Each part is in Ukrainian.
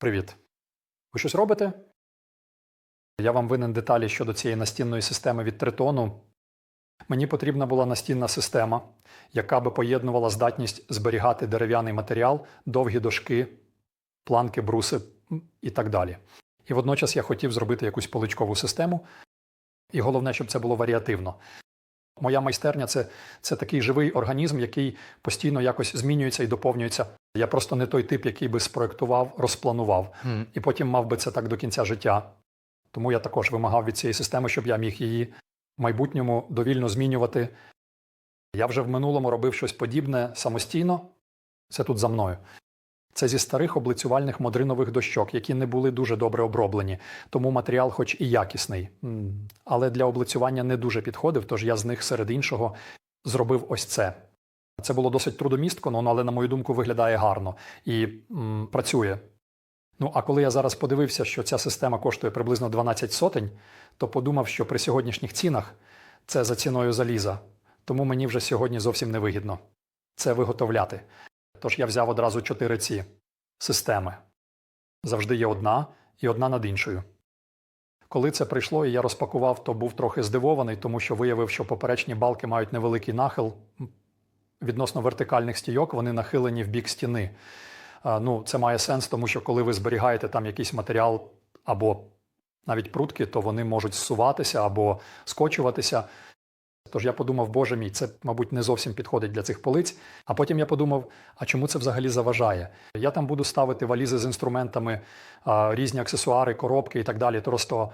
Привіт. Ви щось робите? Я вам винен деталі щодо цієї настінної системи від тритону. Мені потрібна була настінна система, яка би поєднувала здатність зберігати дерев'яний матеріал, довгі дошки, планки, бруси і так далі. І водночас я хотів зробити якусь поличкову систему, і головне, щоб це було варіативно. Моя майстерня це, це такий живий організм, який постійно якось змінюється і доповнюється. Я просто не той тип, який би спроектував, розпланував, і потім мав би це так до кінця життя. Тому я також вимагав від цієї системи, щоб я міг її в майбутньому довільно змінювати. Я вже в минулому робив щось подібне самостійно. Це тут за мною. Це зі старих облицювальних модринових дощок, які не були дуже добре оброблені, тому матеріал, хоч і якісний, але для облицювання не дуже підходив, тож я з них серед іншого зробив ось це. Це було досить трудомістко, ну, але, на мою думку, виглядає гарно і м, працює. Ну, а коли я зараз подивився, що ця система коштує приблизно 12 сотень, то подумав, що при сьогоднішніх цінах це за ціною заліза. Тому мені вже сьогодні зовсім не вигідно це виготовляти. Тож я взяв одразу чотири ці системи. Завжди є одна і одна над іншою. Коли це прийшло і я розпакував, то був трохи здивований, тому що виявив, що поперечні балки мають невеликий нахил. Відносно вертикальних стійок вони нахилені в бік стіни. Ну, це має сенс, тому що коли ви зберігаєте там якийсь матеріал або навіть прутки, то вони можуть зсуватися або скочуватися. Тож я подумав, боже мій, це, мабуть, не зовсім підходить для цих полиць. А потім я подумав, а чому це взагалі заважає? Я там буду ставити валізи з інструментами, різні аксесуари, коробки і так далі. Просто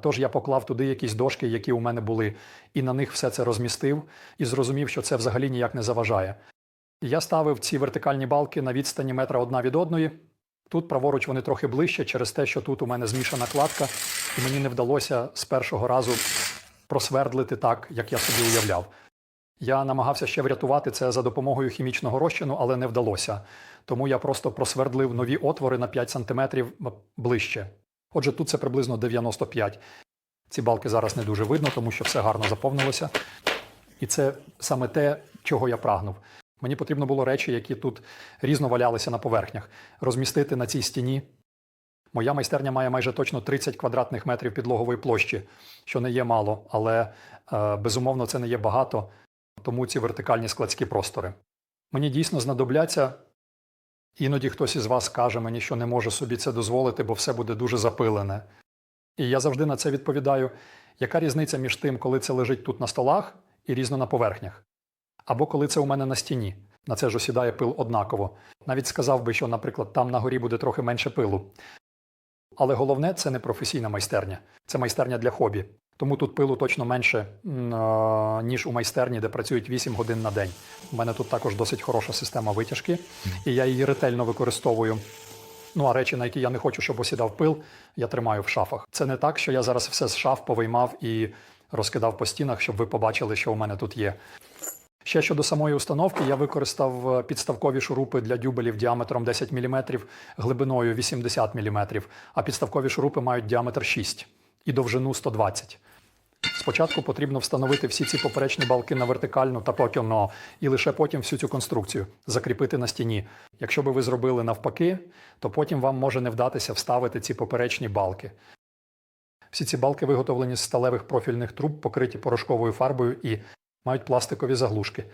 тож я поклав туди якісь дошки, які у мене були, і на них все це розмістив, і зрозумів, що це взагалі ніяк не заважає. Я ставив ці вертикальні балки на відстані метра одна від одної. Тут праворуч вони трохи ближче через те, що тут у мене змішана кладка, і мені не вдалося з першого разу просвердлити так, як я собі уявляв. Я намагався ще врятувати це за допомогою хімічного розчину, але не вдалося. Тому я просто просвердлив нові отвори на 5 см ближче. Отже, тут це приблизно 95. Ці балки зараз не дуже видно, тому що все гарно заповнилося. І це саме те, чого я прагнув. Мені потрібно було речі, які тут різно валялися на поверхнях, розмістити на цій стіні. Моя майстерня має майже точно 30 квадратних метрів підлогової площі, що не є мало, але е, безумовно це не є багато, тому ці вертикальні складські простори. Мені дійсно знадобляться. Іноді хтось із вас каже мені, що не може собі це дозволити, бо все буде дуже запилене. І я завжди на це відповідаю: яка різниця між тим, коли це лежить тут на столах і різно на поверхнях? Або коли це у мене на стіні. На це ж осідає пил однаково. Навіть сказав би, що, наприклад, там на горі буде трохи менше пилу. Але головне це не професійна майстерня, це майстерня для хобі. Тому тут пилу точно менше, ніж у майстерні, де працюють 8 годин на день. У мене тут також досить хороша система витяжки, і я її ретельно використовую. Ну а речі, на які я не хочу, щоб осідав пил, я тримаю в шафах. Це не так, що я зараз все з шаф повиймав і розкидав по стінах, щоб ви побачили, що у мене тут є. Ще щодо самої установки, я використав е, підставкові шурупи для дюбелів діаметром 10 мм, глибиною 80 мм, а підставкові шурупи мають діаметр 6 і довжину 120. Спочатку потрібно встановити всі ці поперечні балки на вертикальну та потім і лише потім всю цю конструкцію закріпити на стіні. Якщо би ви зробили навпаки, то потім вам може не вдатися вставити ці поперечні балки. Всі ці балки виготовлені з сталевих профільних труб, покриті порошковою фарбою і мають пластикові заглушки.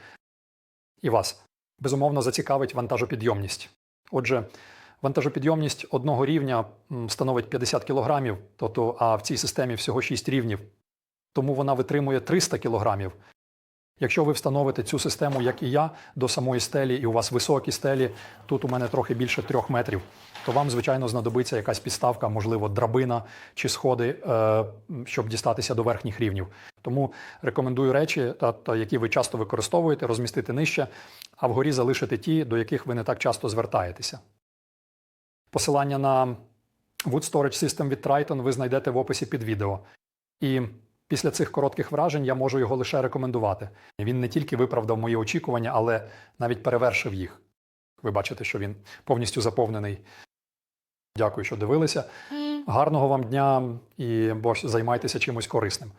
І вас безумовно зацікавить вантажопідйомність. Отже, вантажопідйомність одного рівня становить 50 кг, тобто, а в цій системі всього 6 рівнів, тому вона витримує 300 кг. Якщо ви встановите цю систему, як і я, до самої стелі, і у вас високі стелі, тут у мене трохи більше трьох метрів, то вам, звичайно, знадобиться якась підставка, можливо, драбина чи сходи, е, щоб дістатися до верхніх рівнів. Тому рекомендую речі, які ви часто використовуєте, розмістити нижче, а вгорі залишити ті, до яких ви не так часто звертаєтеся. Посилання на Wood Storage System від Triton ви знайдете в описі під відео. І після цих коротких вражень я можу його лише рекомендувати. Він не тільки виправдав мої очікування, але навіть перевершив їх. Ви бачите, що він повністю заповнений. Дякую, що дивилися. Гарного вам дня і бо займайтеся чимось корисним.